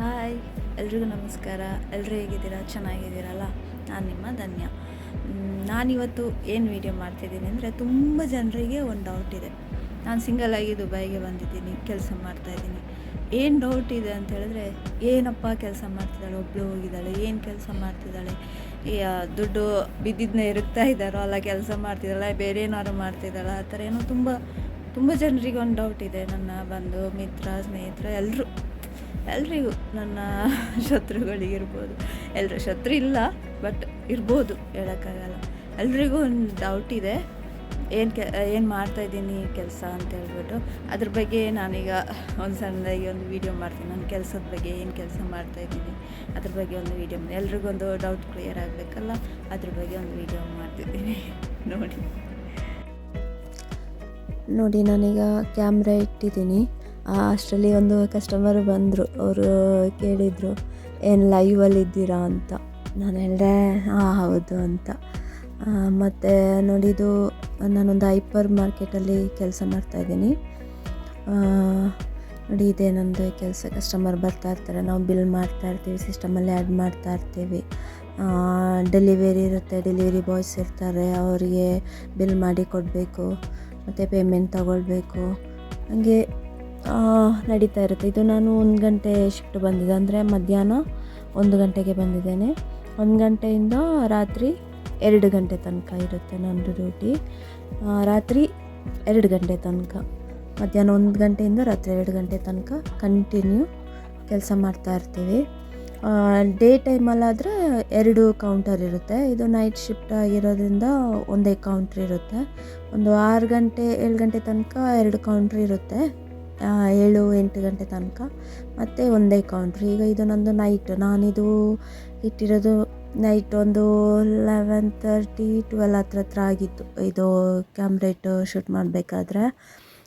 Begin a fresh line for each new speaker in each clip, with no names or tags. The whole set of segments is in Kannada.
ಹಾಯ್, ಎಲ್ರಿಗೂ ನಮಸ್ಕಾರ. ಎಲ್ಲರೂ ಹೇಗಿದ್ದೀರಾ? ಚೆನ್ನಾಗಿದ್ದೀರಲ್ಲ? ನಾನು ನಿಮ್ಮ ಧನ್ಯ. ನಾನಿವತ್ತು ಏನು ವೀಡಿಯೋ ಮಾಡ್ತಿದ್ದೀನಿ ಅಂದರೆ ತುಂಬ ಜನರಿಗೆ ಒಂದು ಡೌಟ್ ಇದೆ. ನಾನು ಸಿಂಗಲ್ ಆಗಿ ದುಬೈಗೆ ಬಂದಿದ್ದೀನಿ, ಕೆಲಸ ಮಾಡ್ತಾಯಿದ್ದೀನಿ ಏನು ಡೌಟ್ ಇದೆ ಅಂತ ಹೇಳಿದ್ರೆ, ಏನಪ್ಪ ಕೆಲಸ ಮಾಡ್ತಿದ್ದಾಳೆ? ಒಬ್ಬಳು ಹೋಗಿದ್ದಾಳೆ. ಏನು ಕೆಲಸ ಮಾಡ್ತಿದ್ದಾಳೆ? ದುಡ್ಡು ಬಿದ್ದಿದ್ದನ್ನ ಇರುತ್ತಾ ಇದ್ದಾರೋ? ಅಲ್ಲ, ಕೆಲಸ ಮಾಡ್ತಿದ್ದಾಳೆ? ಬೇರೆ ಏನಾದ್ರು ಮಾಡ್ತಿದ್ದಾಳೆ? ಆ ಥರ ಏನೋ ತುಂಬ ತುಂಬ ಜನರಿಗೆ ಒಂದು ಡೌಟ್ ಇದೆ. ನನ್ನ ಬಂಧು ಮಿತ್ರ, ಸ್ನೇಹಿತರು ಎಲ್ಲರೂ ಎಲ್ರಿಗೂ ನನ್ನ ಶತ್ರುಗಳಿಗಿರ್ಬೋದು. ಎಲ್ಲರೂ ಶತ್ರು ಇಲ್ಲ, ಬಟ್ ಇರ್ಬೋದು ಹೇಳೋಕ್ಕಾಗಲ್ಲ. ಎಲ್ರಿಗೂ ಒಂದು ಡೌಟ್ ಇದೆ. ಏನು ಕೆ, ಏನು ಮಾಡ್ತಾಯಿದ್ದೀನಿ ಕೆಲಸ ಅಂತ ಹೇಳ್ಬಿಟ್ಟು. ಅದ್ರ ಬಗ್ಗೆ ನಾನೀಗ ಒಂದು ಸಣ್ಣದಾಗಿ ಒಂದು ವೀಡಿಯೋ ಮಾಡ್ತೀನಿ. ನನ್ನ ಕೆಲಸದ ಬಗ್ಗೆ ಏನು ಕೆಲಸ ಮಾಡ್ತಾಯಿದ್ದೀನಿ ಅದ್ರ ಬಗ್ಗೆ ಒಂದು ವೀಡಿಯೋ ಎಲ್ರಿಗೊಂದು ಡೌಟ್ ಕ್ಲಿಯರ್ ಆಗಬೇಕಲ್ಲ, ಅದ್ರ ಬಗ್ಗೆ ಒಂದು ವೀಡಿಯೋ ಮಾಡ್ತಿದ್ದೀನಿ. ನೋಡಿ.
ನೋಡಿ, ನಾನೀಗ ಕ್ಯಾಮ್ರಾ ಇಟ್ಟಿದ್ದೀನಿ. ಅಷ್ಟರಲ್ಲಿ ಒಂದು ಕಸ್ಟಮರ್ ಬಂದರು. ಅವರು ಕೇಳಿದರು, ಏನು ಲೈವಲ್ಲಿ ಇದ್ದೀರಾ ಅಂತ? ನಾನು ಹೇಳಿದೆ, ಹಾಂ, ಹೌದು ಅಂತ. ಮತ್ತು ನೋಡಿದ್ದು, ನಾನೊಂದು ಹೈಪರ್ ಮಾರ್ಕೆಟಲ್ಲಿ ಕೆಲಸ ಮಾಡ್ತಾಯಿದ್ದೀನಿ ನೋಡಿ, ಇದೇ ನನ್ನದು ಕೆಲಸ. ಕಸ್ಟಮರ್ ಬರ್ತಾ ಇರ್ತಾರೆ. ನಾವು ಬಿಲ್ ಮಾಡ್ತಾ ಇರ್ತೀವಿ ಸಿಸ್ಟಮಲ್ಲಿ ಆ್ಯಡ್ ಮಾಡ್ತಾ ಇರ್ತೀವಿ. ಡೆಲಿವರಿ ಇರುತ್ತೆ ಡೆಲಿವರಿ ಬಾಯ್ಸ್ ಇರ್ತಾರೆ. ಅವರಿಗೆ ಬಿಲ್ ಮಾಡಿ ಕೊಡಬೇಕು, ಮತ್ತು ಪೇಮೆಂಟ್ ತಗೊಳ್ಬೇಕು. ಹಾಗೆ ನಡೀತಾ ಇರುತ್ತೆ. ಇದು ನಾನು ಒಂದು ಗಂಟೆ ಶಿಫ್ಟ್ ಬಂದಿದ್ದೆ. ಅಂದರೆ ಮಧ್ಯಾಹ್ನ ಒಂದು ಗಂಟೆಗೆ ಬಂದಿದ್ದೇನೆ. ಒಂದು ಗಂಟೆಯಿಂದ ರಾತ್ರಿ ಎರಡು ಗಂಟೆ ತನಕ ಇರುತ್ತೆ ನನ್ನದು ಡ್ಯೂಟಿ ರಾತ್ರಿ ಎರಡು ಗಂಟೆ ತನಕ. ಮಧ್ಯಾಹ್ನ ಒಂದು ಗಂಟೆಯಿಂದ ರಾತ್ರಿ ಎರಡು ಗಂಟೆ ತನಕ ಕಂಟಿನ್ಯೂ ಕೆಲಸ ಮಾಡ್ತಾ ಇರ್ತೀವಿ. ಡೇ ಟೈಮಲ್ಲಾದರೆ ಎರಡು ಕೌಂಟರ್ ಇರುತ್ತೆ. ಇದು ನೈಟ್ ಶಿಫ್ಟ್ ಆಗಿರೋದ್ರಿಂದ ಒಂದೇ ಕೌಂಟ್ರ್ ಇರುತ್ತೆ. ಒಂದು ಆರು ಗಂಟೆ, ಏಳು ಗಂಟೆ ತನಕ ಎರಡು ಕೌಂಟ್ರ್ ಇರುತ್ತೆ. ಏಳು ಎಂಟು ಗಂಟೆ ತನಕ. ಮತ್ತು ಒಂದೇ ಕೌಂಟ್ರ್ ಈಗ ಇದು ನಂದು ನೈಟ್ ನಾನಿದು ಇಟ್ಟಿರೋದು ನೈಟ್ ಒಂದು ಲೆವೆನ್ ತರ್ಟಿ ಟ್ವೆಲ್ ಹತ್ರ ಹತ್ರ ಆಗಿತ್ತು. ಇದು ಕ್ಯಾಮ್ರಾ ಇಟ್ಟು ಶೂಟ್ ಮಾಡಬೇಕಾದ್ರೆ.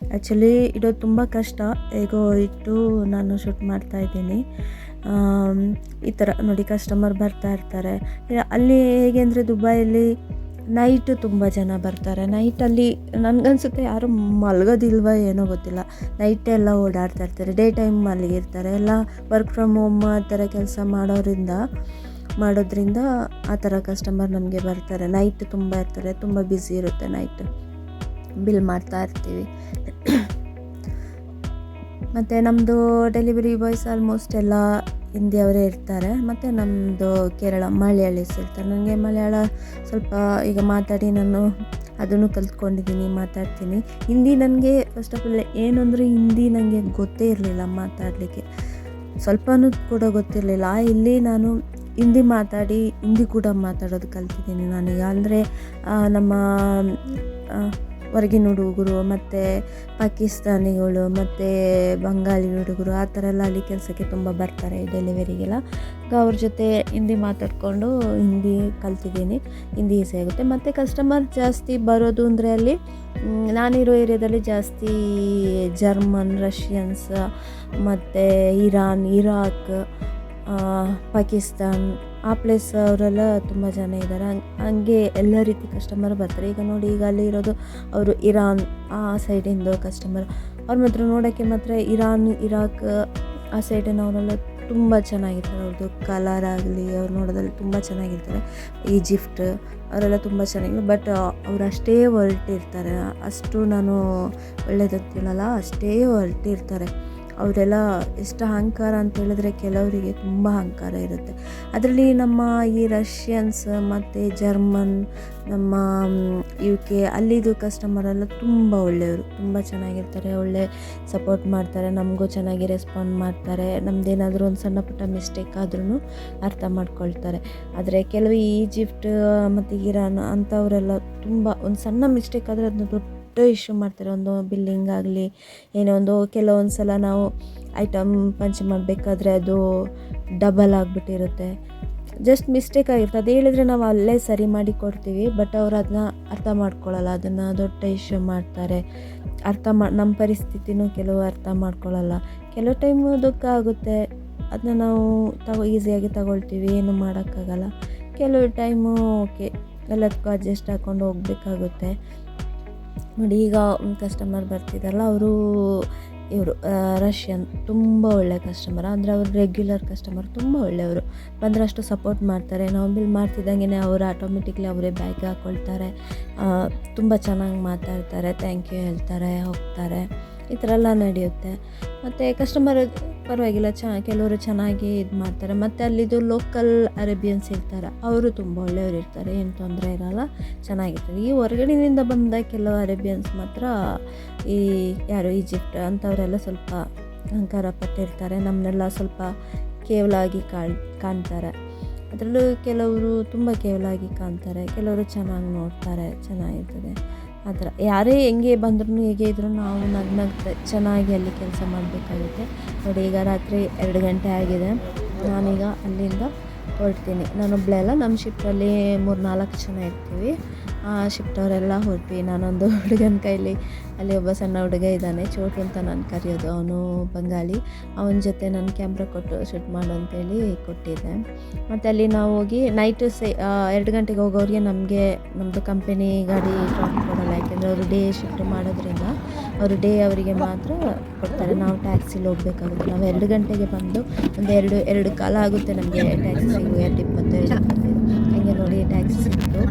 ಆ್ಯಕ್ಚುಲಿ ಇಡೋದು ತುಂಬ ಕಷ್ಟ. ಹೇಗೋ ಇಟ್ಟು ನಾನು ಶೂಟ್ ಮಾಡ್ತಾ ಇದ್ದೀನಿ. ಆಮ್, ಈ ಥರ ನೋಡಿ ಕಸ್ಟಮರ್ ಬರ್ತಾ ಇರ್ತಾರೆ. ಅಲ್ಲಿ ಹೇಗೆ ಅಂದರೆ ದುಬೈಯಲ್ಲಿ ನೈಟು ತುಂಬ ಜನ ಬರ್ತಾರೆ. ನೈಟಲ್ಲಿ ನನಗನ್ಸುತ್ತೆ ಯಾರು ಮಲಗೋದಿಲ್ವ ಏನೋ ಗೊತ್ತಿಲ್ಲ. ನೈಟ್ ಎಲ್ಲ ಓಡಾಡ್ತಾ ಇರ್ತಾರೆ. ಡೇ ಟೈಮ್ ಮಲಗಿರ್ತಾರೆ ಎಲ್ಲ ವರ್ಕ್ ಫ್ರಮ್ ಹೋಮ್ ಆ ಥರ ಕೆಲಸ ಮಾಡೋರಿಂದ, ಮಾಡೋದ್ರಿಂದ ಆ ಥರ ಕಸ್ಟಮರ್ ನಮಗೆ ಬರ್ತಾರೆ. ನೈಟ್ ತುಂಬ ಇರ್ತಾರೆ. ತುಂಬ ಬ್ಯುಸಿ ಇರುತ್ತೆ ನೈಟ್ ಬಿಲ್ ಮಾಡ್ತಾ ಇರ್ತೀವಿ. ಮತ್ತು ನಮ್ಮದು ಡೆಲಿವರಿ ಬಾಯ್ಸ್ ಆಲ್ಮೋಸ್ಟ್ ಎಲ್ಲ ಹಿಂದಿಯವರೇ ಇರ್ತಾರೆ. ಮತ್ತು ನಮ್ಮದು ಕೇರಳ ಮಲಯಾಳೀಸ್ ಇರ್ತಾರೆ. ನನಗೆ ಮಲಯಾಳ ಸ್ವಲ್ಪ ಈಗ ಮಾತಾಡಿ ನಾನು ಅದನ್ನು ಕಲ್ತ್ಕೊಂಡಿದ್ದೀನಿ, ಮಾತಾಡ್ತೀನಿ. ಹಿಂದಿ ನನಗೆ ಫಸ್ಟ್ ಆಫ್ ಆಲ್ ಏನು ಅಂದರೆ ಹಿಂದಿ ನನಗೆ ಗೊತ್ತೇ ಇರಲಿಲ್ಲ ಮಾತಾಡಲಿಕ್ಕೆ. ಸ್ವಲ್ಪನೂ ಕೂಡ ಗೊತ್ತಿರಲಿಲ್ಲ. ಇಲ್ಲಿ ನಾನು ಹಿಂದಿ ಮಾತಾಡಿ, ಹಿಂದಿ ಕೂಡ ಮಾತಾಡೋದು ಕಲ್ತಿದ್ದೀನಿ ನಾನೀಗ ಅಂದರೆ ನಮ್ಮ ಹೊರಗಿನ ಹುಡುಗರು ಮತ್ತು ಪಾಕಿಸ್ತಾನಿಗಳು ಮತ್ತು ಬಂಗಾಳಿ ಹುಡುಗರು ಆ ಥರ ಎಲ್ಲ ಅಲ್ಲಿ ಕೆಲಸಕ್ಕೆ ತುಂಬ ಬರ್ತಾರೆ ಡೆಲಿವರಿಗೆಲ್ಲ ಅವ್ರ ಜೊತೆ ಹಿಂದಿ ಮಾತಾಡಿಕೊಂಡು ಹಿಂದಿ ಕಲ್ತಿದ್ದೀನಿ. ಹಿಂದಿ ಈಸಿ ಆಗುತ್ತೆ. ಮತ್ತು ಕಸ್ಟಮರ್ ಜಾಸ್ತಿ ಬರೋದು ಅಂದರೆ ಅಲ್ಲಿ ನಾನಿರೋ ಏರಿಯಾದಲ್ಲಿ ಜಾಸ್ತಿ ಜರ್ಮನ್ ರಷ್ಯನ್ಸ್ ಮತ್ತು ಇರಾನ್ ಇರಾಕ್ ಪಾಕಿಸ್ತಾನ್ ಆ ಪ್ಲೇಸ್ ಅವರೆಲ್ಲ ತುಂಬ ಜನ ಇದ್ದಾರೆ ಹಂಗೆ ಎಲ್ಲ ರೀತಿ ಕಸ್ಟಮರ್ ಬರ್ತಾರೆ. ಈಗ ನೋಡಿ, ಈಗ ಅಲ್ಲಿ ಇರೋದು ಅವರು ಇರಾನ್, ಆ ಸೈಡಿಂದು ಕಸ್ಟಮರ್ ಅವ್ರ ಮಾತ್ರ ನೋಡೋಕ್ಕೆ ಮಾತ್ರ ಇರಾನ್, ಇರಾಕ್, ಆ ಸೈಡಿನ ಅವರೆಲ್ಲ ತುಂಬ ಚೆನ್ನಾಗಿರ್ತಾರೆ. ಅವ್ರದ್ದು ಕಲರ್ ಆಗಲಿ, ಅವ್ರು ನೋಡೋದ್ರಲ್ಲಿ ತುಂಬ ಚೆನ್ನಾಗಿರ್ತಾರೆ. ಈಜಿಪ್ಟ್ ಅವರೆಲ್ಲ ತುಂಬ ಚೆನ್ನಾಗಿ ಬಟ್ ಅವ್ರು ಅಷ್ಟೇ ಹೊರಟಿರ್ತಾರೆ. ಅಷ್ಟು ನಾನು ಒಳ್ಳೇದಂತ ಹೇಳಲ್ಲ ಅಷ್ಟೇ ಹೊರಟಿರ್ತಾರೆ. ಅವರೆಲ್ಲ ಎಷ್ಟು ಅಹಂಕಾರ ಅಂತ ಹೇಳಿದ್ರೆ ಕೆಲವರಿಗೆ ತುಂಬ ಅಹಂಕಾರ ಇರುತ್ತೆ. ಅದರಲ್ಲಿ ನಮ್ಮ ಈ ರಷ್ಯನ್ಸ್ ಮತ್ತು ಜರ್ಮನ್, ನಮ್ಮ ಯು ಕೆ ಅಲ್ಲಿದು ಕಸ್ಟಮರ್ ಎಲ್ಲ ತುಂಬ ಒಳ್ಳೆಯವರು. ತುಂಬ ಚೆನ್ನಾಗಿರ್ತಾರೆ, ಒಳ್ಳೆ ಸಪೋರ್ಟ್ ಮಾಡ್ತಾರೆ, ನಮಗೂ ಚೆನ್ನಾಗಿ ರೆಸ್ಪಾಂಡ್ ಮಾಡ್ತಾರೆ. ನಮ್ದೇನಾದರೂ ಒಂದು ಸಣ್ಣ ಪುಟ್ಟ ಮಿಸ್ಟೇಕ್ ಆದ್ರೂ ಅರ್ಥ ಮಾಡ್ಕೊಳ್ತಾರೆ. ಆದರೆ ಕೆಲವು ಈಜಿಪ್ಟ್ ಮತ್ತು ಇರಾನ್ ಅಂಥವರೆಲ್ಲ ತುಂಬ ಒಂದು ಸಣ್ಣ ಮಿಸ್ಟೇಕ್ ಆದರೆ ಅದನ್ನ ದೊಡ್ಡ ಇಶ್ಯೂ ಮಾಡ್ತಾರೆ. ಒಂದು ಬಿಲ್ಲಿಂಗ್ ಆಗಲಿ, ಏನೋ ಒಂದು ಕೆಲವೊಂದು ಸಲ ನಾವು ಐಟಮ್ ಪಂಚ್ ಮಾಡಬೇಕಾದ್ರೆ ಅದು ಡಬಲ್ ಆಗಿಬಿಟ್ಟಿರುತ್ತೆ. ಜಸ್ಟ್ ಮಿಸ್ಟೇಕ್ ಆಗಿರುತ್ತೆ. ಅದು ಹೇಳಿದ್ರೆ ನಾವು ಅಲ್ಲೇ ಸರಿ ಮಾಡಿ ಕೊಡ್ತೀವಿ ಬಟ್ ಅವ್ರು ಅದನ್ನ ಅರ್ಥ ಮಾಡ್ಕೊಳ್ಳಲ್ಲ ಅದನ್ನು ದೊಡ್ಡ ಇಶ್ಯೂ ಮಾಡ್ತಾರೆ. ಅರ್ಥ ಮಾ ನಮ್ಮ ಪರಿಸ್ಥಿತಿನೂ ಕೆಲವು ಅರ್ಥ ಮಾಡ್ಕೊಳ್ಳಲ್ಲ ಕೆಲವು ಟೈಮು ದುಃಖ ಆಗುತ್ತೆ. ಅದನ್ನ ನಾವು ತಗೋ ಈಸಿಯಾಗಿ ತಗೊಳ್ತೀವಿ. ಏನು ಮಾಡೋಕ್ಕಾಗಲ್ಲ. ಕೆಲವು ಟೈಮು ಓಕೆ ಎಲ್ಲದಕ್ಕೂ ಅಡ್ಜಸ್ಟ್ ಹಾಕ್ಕೊಂಡು ಹೋಗ್ಬೇಕಾಗುತ್ತೆ. ನೋಡಿ, ಈಗ ಒಂದು ಕಸ್ಟಮರ್ ಬರ್ತಿದ್ದಾರಲ್ಲ ಅವರು ಇವರು ರಷ್ಯನ್ ತುಂಬ ಒಳ್ಳೆ ಕಸ್ಟಮರ್ ಅಂದರೆ ಅವರು ರೆಗ್ಯುಲರ್ ಕಸ್ಟಮರ್ ತುಂಬ ಒಳ್ಳೆಯವರು. ಬಂದರೆ ಅಷ್ಟು ಸಪೋರ್ಟ್ ಮಾಡ್ತಾರೆ. ನಾವು ಬಿಲ್ ಮಾಡ್ತಿದ್ದಂಗೆ ಅವರು ಆಟೋಮೆಟಿಕ್ಲಿ ಅವರೇ ಬ್ಯಾಗ್ ಹಾಕ್ಕೊಳ್ತಾರೆ ತುಂಬ ಚೆನ್ನಾಗಿ ಮಾತಾಡ್ತಾರೆ ಥ್ಯಾಂಕ್ ಯು ಹೇಳ್ತಾರೆ, ಹೋಗ್ತಾರೆ. ಈ ಥರ ಎಲ್ಲ ನಡೆಯುತ್ತೆ. ಮತ್ತು ಕಸ್ಟಮರ್ ಪರವಾಗಿಲ್ಲ, ಚ, ಕೆಲವರು ಚೆನ್ನಾಗಿ ಇದು ಮಾಡ್ತಾರೆ. ಮತ್ತು ಅಲ್ಲಿದು ಲೋಕಲ್ ಅರೇಬಿಯನ್ಸ್ ಇರ್ತಾರೆ. ಅವರು ತುಂಬ ಒಳ್ಳೆಯವರು ಇರ್ತಾರೆ, ಏನು ತೊಂದರೆ ಇರಲ್ಲ ಚೆನ್ನಾಗಿರ್ತದೆ ಈ ಹೊರಗಡೆಯಿಂದ ಬಂದ ಕೆಲವು ಅರೇಬಿಯನ್ಸ್ ಮಾತ್ರ ಈ, ಯಾರು, ಈಜಿಪ್ಟ್ ಅಂಥವರೆಲ್ಲ ಸ್ವಲ್ಪ ಅಹಂಕಾರ ಪಟ್ಟಿರ್ತಾರೆ. ನಮ್ಮನ್ನೆಲ್ಲ ಸ್ವಲ್ಪ ಕೇವಲಾಗಿ ಕಾಣ್, ಕಾಣ್ತಾರೆ. ಅದರಲ್ಲೂ ಕೆಲವರು ತುಂಬ ಕೇವಲಾಗಿ ಕಾಣ್ತಾರೆ. ಕೆಲವರು ಚೆನ್ನಾಗಿ ನೋಡ್ತಾರೆ, ಚೆನ್ನಾಗಿರ್ತದೆ. ಆ ಥರ. ಯಾರೇ ಹೆಂಗೆ ಬಂದ್ರೂ ಹೇಗೆ ಇದ್ರು ನಾವು ನಗ್ ನಗ್ತಾ ಚೆನ್ನಾಗಿ ಅಲ್ಲಿ ಕೆಲಸ ಮಾಡಬೇಕಾಗುತ್ತೆ. ನೋಡಿ, ಈಗ ರಾತ್ರಿ ಎರಡು ಗಂಟೆ ಆಗಿದೆ. ನಾನೀಗ ಅಲ್ಲಿಂದ ಹೊರಡ್ತೀನಿ. ನಾನೊಬ್ಬಳೆಲ್ಲ ನಮ್ಮ ಶಿಫ್ಟಲ್ಲಿ ಮೂರು ನಾಲ್ಕು ಜನ ಇರ್ತೀವಿ. ಆ ಶಿಫ್ಟ್ ಅವರೆಲ್ಲ ನಾನೊಂದು ಹುಡುಗನ ಕೈಲಿ, ಅಲ್ಲಿ ಒಬ್ಬ ಸಣ್ಣ ಹುಡುಗ ಇದ್ದಾನೆ. ಚೋಟು ಅಂತ ನಾನು ಕರೆಯೋದು. ಅವನು ಬಂಗಾಳಿ. ಅವನ ಜೊತೆ ನಾನು ಕ್ಯಾಮ್ರಾ ಕೊಟ್ಟು ಶೂಟ್ ಮಾಡು ಅಂತೇಳಿ ಕೊಟ್ಟಿದ್ದೆ. ಮತ್ತು ಅಲ್ಲಿ ನಾವು ಹೋಗಿ ನೈಟು ಸೇ ಎರಡು ಗಂಟೆಗೆ ಹೋಗೋರಿಗೆ ನಮಗೆ ನಮ್ಮದು ಕಂಪೆನಿ ಗಾಡಿ ಡ್ರಾಪ್ ಕೊಡಲ್ಲ ಯಾಕೆಂದರೆ ಅವರು ಡೇ ಶಿಫ್ಟ್ ಮಾಡೋದ್ರಿಂದ ಅವರು ಡೇ ಅವರಿಗೆ ಮಾತ್ರ ಕೊಡ್ತಾರೆ. ನಾವು ಟ್ಯಾಕ್ಸಿಲಿ ಹೋಗ್ಬೇಕಾಗುತ್ತೆ. ನಾವು ಎರಡು ಗಂಟೆಗೆ ಬಂದು ಒಂದು ಎರಡು ಎರಡು ಕಾಲ ಆಗುತ್ತೆ ನಮಗೆ ಟ್ಯಾಕ್ಸಿ ಸಿಗು ಎರಡು ಇಪ್ಪತ್ತು, ಎರಡು ಇಪ್ಪತ್ತೈದು. ಹಂಗೆ ನೋಡಿ ಟ್ಯಾಕ್ಸಿ ಸಿಕ್ತು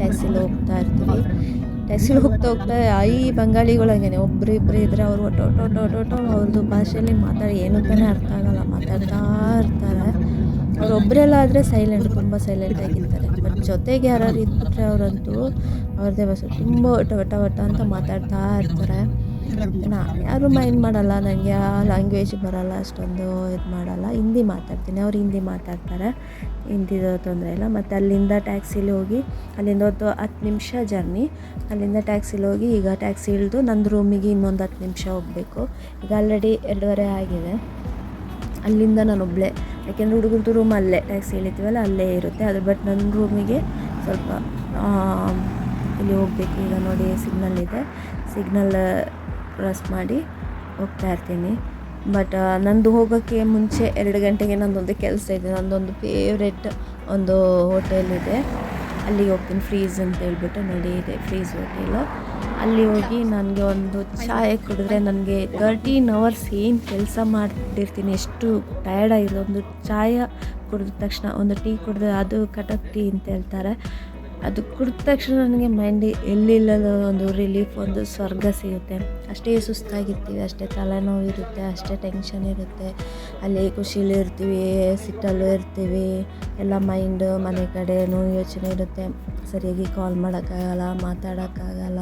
ಟ್ಯಾಕ್ಸಿಲಿ ಹೋಗ್ತಾ ಇರ್ತೀವಿ. ಟ್ಯಾಕ್ಸಿಲಿ ಹೋಗ್ತಾ ಹೋಗ್ತಾ ಈ ಬಂಗಾಳಿಗಳು ಹಂಗೆ ಒಬ್ಬರು ಇಬ್ಬರು ಇದ್ದರೆ ಅವರು ಒಟ್ಟು ಒಟ್ಟು ಒಟ್ಟು ಒಟ್ಟು ಅವ್ರದ್ದು ಭಾಷೆಯಲ್ಲಿ ಮಾತಾಡಿ ಏನು ತಾನೇ ಅರ್ಥ ಆಗಲ್ಲ. ಮಾತಾಡ್ತಾ ಇರ್ತಾರೆ. ಅವರೊಬ್ಬರೆಲ್ಲ ಆದರೆ ಸೈಲೆಂಟ್ ತುಂಬ ಸೈಲೆಂಟ್ ಆಗಿರ್ತಾರೆ ಬಟ್ ಜೊತೆಗೆ ಯಾರು ಇದ್ಬಿಟ್ರೆ ಅವರಂತೂ ಅವ್ರದ್ದೇ ಭಾಷೆ ತುಂಬ ಒಟ್ಟ ಒಟ್ಟ ಒಟ್ಟ ಅಂತ ಮಾತಾಡ್ತಾ ಇರ್ತಾರೆ. ನಾನು ಯಾರು ಮೈಂಡ್ ಮಾಡಲ್ಲ ನನಗೆ ಆ ಲ್ಯಾಂಗ್ವೇಜ್ ಬರಲ್ಲ, ಅಷ್ಟೊಂದು ಇದು ಮಾಡಲ್ಲ. ಹಿಂದಿ ಮಾತಾಡ್ತೀನಿ, ಅವ್ರು ಹಿಂದಿ ಮಾತಾಡ್ತಾರೆ. ಹಿಂದಿದು ತೊಂದರೆ ಇಲ್ಲ. ಮತ್ತು ಅಲ್ಲಿಂದ ಟ್ಯಾಕ್ಸಿಲಿ ಹೋಗಿ, ಅಲ್ಲಿಂದ ಒಂದು ಹತ್ತು ನಿಮಿಷ ಜರ್ನಿ ಅಲ್ಲಿಂದ ಟ್ಯಾಕ್ಸಿಲಿ ಹೋಗಿ, ಈಗ ಟ್ಯಾಕ್ಸಿ ಇಳಿದು ನಂದು ರೂಮಿಗೆ ಇನ್ನೊಂದು ಹತ್ತು ನಿಮಿಷ ಹೋಗಬೇಕು. ಈಗ ಆಲ್ರೆಡಿ ಎರಡೂವರೆ ಆಗಿದೆ. ಅಲ್ಲಿಂದ ನಾನು ಒಬ್ಬಳೇ ಯಾಕೆಂದರೆ ಹುಡುಗರದು ರೂಮ್ ಅಲ್ಲೇ. ಟ್ಯಾಕ್ಸಿ ಇಳಿತೀವಲ್ಲ, ಅಲ್ಲೇ ಇರುತ್ತೆ. ಅದು ಬಟ್ ನನ್ನ ರೂಮಿಗೆ ಸ್ವಲ್ಪ ಇಲ್ಲಿ ಹೋಗಬೇಕು. ಈಗ ನೋಡಿ ಸಿಗ್ನಲ್ ಇದೆ. ಸಿಗ್ನಲ್ ಕ್ರಾಸ್ ಮಾಡಿ ಹೋಗ್ತಾ ಇರ್ತೀನಿ. ಬಟ್ ನಂದು ಹೋಗೋಕ್ಕೆ ಮುಂಚೆ ಎರಡು ಗಂಟೆಗೆ ನಂದೊಂದು ಕೆಲಸ ಇದೆ. ನಂದೊಂದು ಫೇವ್ರೆಟ್ ಒಂದು ಹೋಟೆಲ್ ಇದೆ. ಅಲ್ಲಿಗೆ ಹೋಗ್ತೀನಿ. ಫ್ರೀಸ್ ಅಂತ ಹೇಳ್ಬಿಟ್ಟು ನೋಡಿ ಇದೆ. ಫ್ರೀಸ್ ಹೋಟೆಲು ಅಲ್ಲಿ ಹೋಗಿ ನನಗೆ ಒಂದು ಚಾಯ್ ಕುಡಿದ್ರೆ ನನಗೆ ತರ್ಟೀನ್ ಅವರ್ಸ್ ಏನು ಕೆಲಸ ಮಾಡ್ತಿರ್ತೀನಿ. ಎಷ್ಟು ಟಯರ್ಡ್ ಆಗಿದೆ ಒಂದು ಚಾಯ ಕುಡಿದ ತಕ್ಷಣ, ಒಂದು ಟೀ ಕುಡಿದ್ರೆ ಅದು ಕಟಕ್ ಟೀ ಅಂತ ಹೇಳ್ತಾರೆ. ಅದು ಕುಡಿದ ತಕ್ಷಣ ನನಗೆ ಮೈಂಡ್ ಎಲ್ಲಿಲ್ಲದ ಒಂದು ರಿಲೀಫ್ ಒಂದು ಸ್ವರ್ಗ ಸಿಗುತ್ತೆ. ಅಷ್ಟೇ ಸುಸ್ತಾಗಿರ್ತೀವಿ, ಅಷ್ಟೇ ತಲೆನೋವು ಇರುತ್ತೆ, ಅಷ್ಟೇ ಟೆನ್ಷನ್ ಇರುತ್ತೆ. ಅಲ್ಲಿ ಖುಷಿಲಿ ಇರ್ತೀವಿ, ಸಿಟ್ಟಲ್ಲೂ ಇರ್ತೀವಿ. ಎಲ್ಲ ಮೈಂಡ್ ಮನೆ ಕಡೆನೂ ಯೋಚನೆ ಇರುತ್ತೆ. ಸರಿಯಾಗಿ ಕಾಲ್ ಮಾಡೋಕ್ಕಾಗಲ್ಲ, ಮಾತಾಡೋಕ್ಕಾಗಲ್ಲ.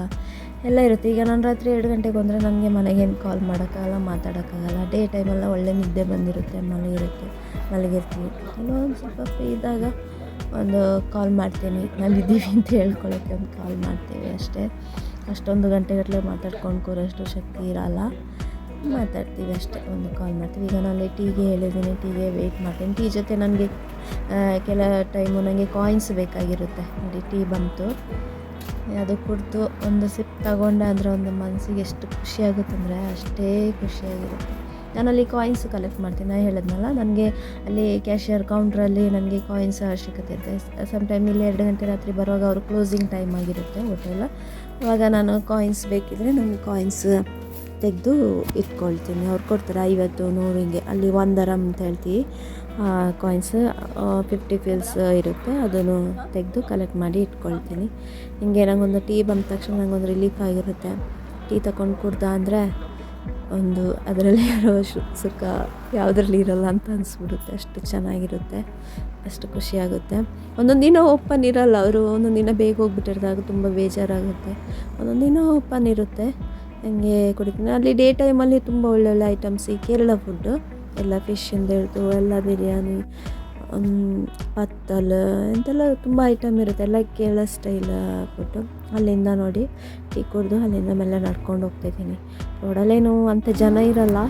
ಎಲ್ಲ ಇರುತ್ತೆ. ಈಗ ನಾನು ರಾತ್ರಿ ಎರಡು ಗಂಟೆಗೆ ಬಂದರೆ ನನಗೆ ಮನೆಗೇನು ಕಾಲ್ ಮಾಡೋಕ್ಕಾಗಲ್ಲ, ಮಾತಾಡೋಕ್ಕಾಗಲ್ಲ. ಡೇ ಟೈಮೆಲ್ಲ ಒಳ್ಳೆ ನಿದ್ದೆ ಬಂದಿರುತ್ತೆ, ಮಲಗಿರುತ್ತೆ, ಮಲಗಿರ್ತೀವಿ. ಇನ್ನೊಂದು ಸ್ವಲ್ಪ ಫ್ರೀ ಇದ್ದಾಗ ಒಂದು ಕಾಲ್ ಮಾಡ್ತೀನಿ. ನಾವಿದ್ದೀವಿ ಅಂತ ಹೇಳ್ಕೊಳ್ಳೋಕ್ಕೆ ಒಂದು ಕಾಲ್ ಮಾಡ್ತೀವಿ ಅಷ್ಟೇ. ಅಷ್ಟೊಂದು ಗಂಟೆಗಟ್ಟಲೆ ಮಾತಾಡ್ಕೊಂಡು ಕೂರೋಷ್ಟು ಶಕ್ತಿ ಇರಲ್ಲ. ಮಾತಾಡ್ತೀವಿ ಅಷ್ಟೇ, ಒಂದು ಕಾಲ್ ಮಾಡ್ತೀವಿ. ಈಗ ನಾನು ಟೀಗೆ ಹೇಳಿದ್ದೀನಿ ಟೀಗೆ ವೆಯ್ಟ್ ಮಾಡ್ತೀನಿ. ಟೀ ಜೊತೆ ನನಗೆ ಕೆಲ ಟೈಮು ನನಗೆ ಕಾಯಿನ್ಸ್ ಬೇಕಾಗಿರುತ್ತೆ. ನೋಡಿ ಟೀ ಬಂತು. ಅದು ಕುಡಿದು ಒಂದು ಸಿಪ್ ತಗೊಂಡೆ ಅಂದರೆ ಒಂದು ಮನಸ್ಸಿಗೆ ಎಷ್ಟು ಖುಷಿಯಾಗುತ್ತೆ ಅಂದರೆ ಅಷ್ಟೇ ಖುಷಿಯಾಗಿರುತ್ತೆ. ನಾನು ಅಲ್ಲಿ ಕಾಯಿನ್ಸ್ ಕಲೆಕ್ಟ್ ಮಾಡ್ತೀನಿ. ನಾನು ಹೇಳಿದ್ನಲ್ಲ, ನನಗೆ ಅಲ್ಲಿ ಕ್ಯಾಶಿಯರ್ ಕೌಂಟ್ರಲ್ಲಿ ನನಗೆ ಕಾಯಿನ್ಸ್ ಅವಶ್ಯಕತೆ ಇರುತ್ತೆ. ಸಮ್ ಟೈಮ್ ಇಲ್ಲಿ ಎರಡು ಗಂಟೆ ರಾತ್ರಿ ಬರುವಾಗ ಅವರು ಕ್ಲೋಸಿಂಗ್ ಟೈಮ್ ಆಗಿರುತ್ತೆ ಹೋಟೆಲ್ ಅವಾಗ ನಾನು ಕಾಯಿನ್ಸ್ ಬೇಕಿದ್ರೆ ನನಗೆ ಕಾಯಿನ್ಸ್ ತೆಗೆದು ಇಟ್ಕೊಳ್ತೀನಿ. ಅವ್ರು ಕೊಡ್ತಾರೆ ಐವತ್ತು, ನೂರು ಹಿಂಗೆ. ಅಲ್ಲಿ ಒಂದರಮ್ ಅಂತ ಹೇಳ್ತೀವಿ. ಕಾಯಿನ್ಸ್ ಫಿಫ್ಟಿ ಫಿಲ್ಸ್ ಇರುತ್ತೆ. ಅದನ್ನು ತೆಗೆದು ಕಲೆಕ್ಟ್ ಮಾಡಿ ಇಟ್ಕೊಳ್ತೀನಿ. ಹಿಂಗೆ ನನಗೊಂದು ಟೀ ಬಂದ ತಕ್ಷಣ ನನಗೊಂದು ರಿಲೀಫ್ ಆಗಿರುತ್ತೆ. ಟೀ ತಗೊಂಡು ಕುಡ್ದ ಅಂದರೆ ಒಂದು ಅದರಲ್ಲಿ ಇರೋ ಸುಖ ಯಾವುದ್ರಲ್ಲಿ ಇರೋಲ್ಲ ಅಂತ ಅನಿಸ್ಬಿಡುತ್ತೆ. ಅಷ್ಟು ಚೆನ್ನಾಗಿರುತ್ತೆ, ಅಷ್ಟು ಖುಷಿಯಾಗುತ್ತೆ. ಒಂದೊಂದು ದಿನ ಓಪನ್ ಇರಲ್ಲ ಅವರು, ಒಂದೊಂದು ದಿನ ಬೇಗ ಹೋಗ್ಬಿಟ್ಟಿರ್ದಾಗ ತುಂಬ ಬೇಜಾರಾಗುತ್ತೆ. ಒಂದೊಂದು ದಿನ ಓಪನ್ ಇರುತ್ತೆ, ಹಂಗೆ ಕುಡಿತೀನಿ. ಅಲ್ಲಿ ಡೇ ಟೈಮಲ್ಲಿ ತುಂಬ ಒಳ್ಳೊಳ್ಳೆ ಐಟಮ್ಸ್ ಈ ಕೇರಳ ಫುಡ್ಡು ಎಲ್ಲ ಫಿಶಿಂದ ಹಿಡಿದು, ಎಲ್ಲ ಬಿರಿಯಾನಿ ಪತ್ತಲ್ ಎಂತೆಲ್ಲ ತುಂಬ ಐಟಮ್ ಇರುತ್ತೆ. ಎಲ್ಲ ಕೇರಳ ಸ್ಟೈಲ್ ಫುಡ್ಡು ಅಲ್ಲಿಂದ ನೋಡಿ, ಟೀ ಕುಡಿದು ಅಲ್ಲಿಂದ ಮೇಲೆ ನಡ್ಕೊಂಡು ಹೋಗ್ತಾಯಿದ್ದೀನಿ ರೋಡಲ್ಲೇನು ಅಂಥ ಜನ ಇರಲ್ಲ.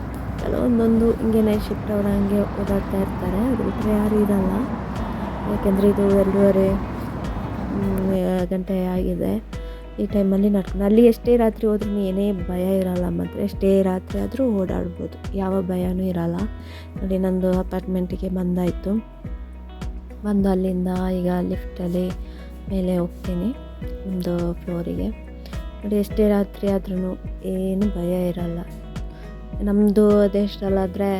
ಕೆಲವೊಂದೊಂದು ಹಿಂಗೆ ಶಿಫ್ಟ್ ಅವ್ರು ಹಂಗೆ ಓಡಾಡ್ತಾ ಇರ್ತಾರೆ. ಅದು ಬಿಟ್ಟರೆ ಯಾರೂ ಇರಲ್ಲ. ಯಾಕೆಂದರೆ ಇದು ಎರಡೂವರೆ ಗಂಟೆ ಆಗಿದೆ. ಈ ಟೈಮಲ್ಲಿ ನಡ್ಕೊಂಡು ಅಲ್ಲಿ ಎಷ್ಟೇ ರಾತ್ರಿ ಹೋದ್ರೂ ಏನೇ ಭಯ ಇರಲ್ಲ, ಮಾತ್ರ ಎಷ್ಟೇ ರಾತ್ರಿ ಆದರೂ ಓಡಾಡ್ಬೋದು. ಯಾವ ಭಯನೂ ಇರಲ್ಲ. ನೋಡಿ, ನಂದು ಅಪಾರ್ಟ್ಮೆಂಟಿಗೆ ಬಂದಾಯಿತು. ಬಂದು ಅಲ್ಲಿಂದ ಈಗ ಲಿಫ್ಟಲ್ಲಿ ಮೇಲೆ ಹೋಗ್ತೀನಿ ಒಂದು ಫ್ಲೋರಿಗೆ. ನೋಡಿ, ಎಷ್ಟೇ ರಾತ್ರಿ ಆದ್ರೂ ಏನು ಭಯ ಇರಲ್ಲ. ನಮ್ಮದು ದೇಶದಲ್ಲಾದರೆ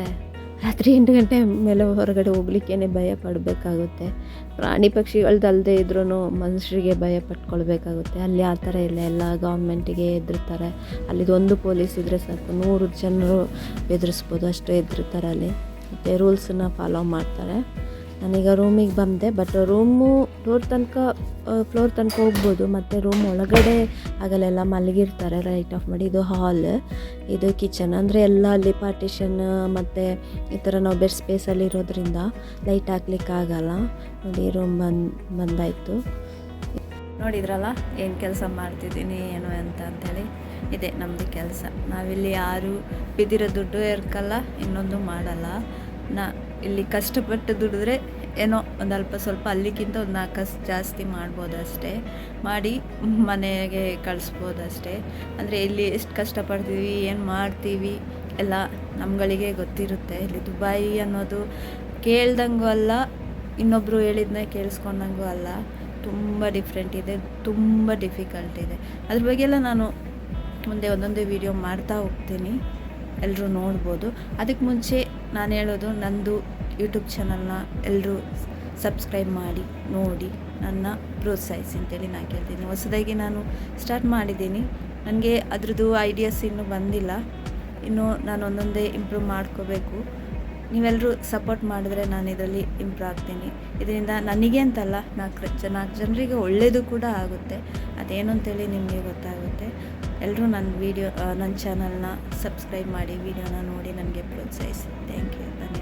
ರಾತ್ರಿ ಎಂಟು ಗಂಟೆ ಮೇಲೆ ಹೊರಗಡೆ ಹೋಗ್ಲಿಕ್ಕೇ ಭಯ ಪಡಬೇಕಾಗುತ್ತೆ. ಪ್ರಾಣಿ ಪಕ್ಷಿಗಳ್ದಲ್ಲದೆ ಇದ್ರೂ ಮನುಷ್ಯರಿಗೆ ಭಯ ಪಟ್ಕೊಳ್ಬೇಕಾಗುತ್ತೆ. ಅಲ್ಲಿ ಆ ಥರ ಇಲ್ಲ. ಎಲ್ಲ ಗೌರ್ಮೆಂಟಿಗೆ ಹೆದರ್ತಾರೆ. ಅಲ್ಲಿದೊಂದು ಪೊಲೀಸ್ ಇದ್ದರೆ ಸಾಕು. ನೂರು ಜನರು ಎದುರಿಸ್ಬೋದು ಅಷ್ಟು ಹೆದರ್ತಾರೆ ಅಲ್ಲಿ. ಮತ್ತು ರೂಲ್ಸನ್ನ ಫಾಲೋ ಮಾಡ್ತಾರೆ. ನಾನೀಗ ರೂಮಿಗೆ ಬಂದೆ ಬಟ್ ರೂಮು ಫ್ಲೋರ್ ತನಕ ಫ್ಲೋರ್ ತನಕ ಹೋಗ್ಬೋದು, ಮತ್ತು ರೂಮ್ ಒಳಗಡೆ ಆಗಲೆಲ್ಲ ಮಲಗಿರ್ತಾರೆ. ಲೈಟ್ ಆಫ್ ಮಾಡಿ ಇದು ಹಾಲ್ ಇದು ಕಿಚನ್ ಅಂದರೆ ಎಲ್ಲ ಅಲ್ಲಿ ಪಾರ್ಟಿಷನ್ ಮತ್ತು ಈ ಥರ ನಾವು ಬೆಡ್ ಸ್ಪೇಸಲ್ಲಿ ಇರೋದ್ರಿಂದ ಲೈಟ್ ಹಾಕ್ಲಿಕ್ಕಾಗಲ್ಲ ನೋಡಿ ರೂಮ್ ಬಂದು, ಬಂದಾಯಿತು.
ನೋಡಿದ್ರಲ್ಲ, ಏನು ಕೆಲಸ ಮಾಡ್ತಿದ್ದೀನಿ, ಏನು ಅಂತ ಅಂಥೇಳಿ ಇದೆ ನಮ್ಮದು ಕೆಲಸ. ನಾವಿಲ್ಲಿ ಯಾರು ಬಿದ್ದಿರೋ ದುಡ್ಡು ಇರ್ಕಲ್ಲ ಇನ್ನೊಂದು ಮಾಡಲ್ಲ. ನಾ ಇಲ್ಲಿ ಕಷ್ಟಪಟ್ಟು ದುಡಿದ್ರೆ ಏನೋ ಒಂದು ಅಲ್ಪ ಸ್ವಲ್ಪ ಅಲ್ಲಿಗಿಂತ ಒಂದು ನಾಲ್ಕು ಜಾಸ್ತಿ ಮಾಡ್ಬೋದು ಅಷ್ಟೇ ಮಾಡಿ ಮನೆಗೆ ಕಳಿಸ್ಬೋದು ಅಷ್ಟೇ ಅಂದರೆ ಇಲ್ಲಿ ಎಷ್ಟು ಕಷ್ಟಪಡ್ತೀವಿ, ಏನು ಮಾಡ್ತೀವಿ ಎಲ್ಲ ನಮ್ಗಳಿಗೆ ಗೊತ್ತಿರುತ್ತೆ. ಇಲ್ಲಿ ದುಬಾಯಿ ಅನ್ನೋದು ಕೇಳ್ದಂಗೂ ಅಲ್ಲ ಇನ್ನೊಬ್ಬರು ಹೇಳಿದ್ನೇ ಕೇಳಿಸ್ಕೊಂಡಂಗೂ ಅಲ್ಲ. ತುಂಬ ಡಿಫ್ರೆಂಟ್ ಇದೆ, ತುಂಬ ಡಿಫಿಕಲ್ಟ್ ಇದೆ. ಅದ್ರ ಬಗ್ಗೆ ಎಲ್ಲ ನಾನು ಮುಂದೆ ಒಂದೊಂದೇ ವಿಡಿಯೋ ಮಾಡ್ತಾ ಹೋಗ್ತೀನಿ. ಎಲ್ಲರೂ ನೋಡ್ಬೋದು. ಅದಕ್ಕೆ ಮುಂಚೆ ನಾನು ಹೇಳೋದು, ನಂದು ಯೂಟ್ಯೂಬ್ ಚಾನಲ್ನ ಎಲ್ಲರೂ ಸಬ್ಸ್ಕ್ರೈಬ್ ಮಾಡಿ, ನೋಡಿ, ನನ್ನ ಪ್ರೋತ್ಸಾಹಿಸಿ ಅಂತೇಳಿ ನಾನು ಕೇಳ್ತೀನಿ. ಹೊಸದಾಗಿ ನಾನು ಸ್ಟಾರ್ಟ್ ಮಾಡಿದ್ದೀನಿ. ನನಗೆ ಅದ್ರದ್ದು ಐಡಿಯಾಸ್ ಇನ್ನೂ ಬಂದಿಲ್ಲ. ಇನ್ನು ನಾನು ಒಂದೊಂದೇ ಇಂಪ್ರೂವ್ ಮಾಡ್ಕೋಬೇಕು. ನೀವೆಲ್ಲರೂ ಸಪೋರ್ಟ್ ಮಾಡಿದ್ರೆ ನಾನು ಇದರಲ್ಲಿ ಇಂಪ್ರೂವ್ ಆಗ್ತೀನಿ. ಇದರಿಂದ ನನಗೆ ಅಂತಲ್ಲ, ನಾಲ್ಕು ನಾಲ್ಕು ಜನರಿಗೆ ಒಳ್ಳೆಯದು ಕೂಡ ಆಗುತ್ತೆ. ಅದೇನು ಅಂತೇಳಿ ನಿಮಗೆ ಗೊತ್ತಾಗುತ್ತೆ. ಎಲ್ಲರೂ ನನ್ನ ವೀಡಿಯೋ ನನ್ನ ಚಾನಲ್ನ ಸಬ್ಸ್ಕ್ರೈಬ್ ಮಾಡಿ ವೀಡಿಯೋನ ನೋಡಿ ನನಗೆ ಪ್ರೋತ್ಸಾಹಿಸಿ. Thank you. ಧನ್ಯವಾದ.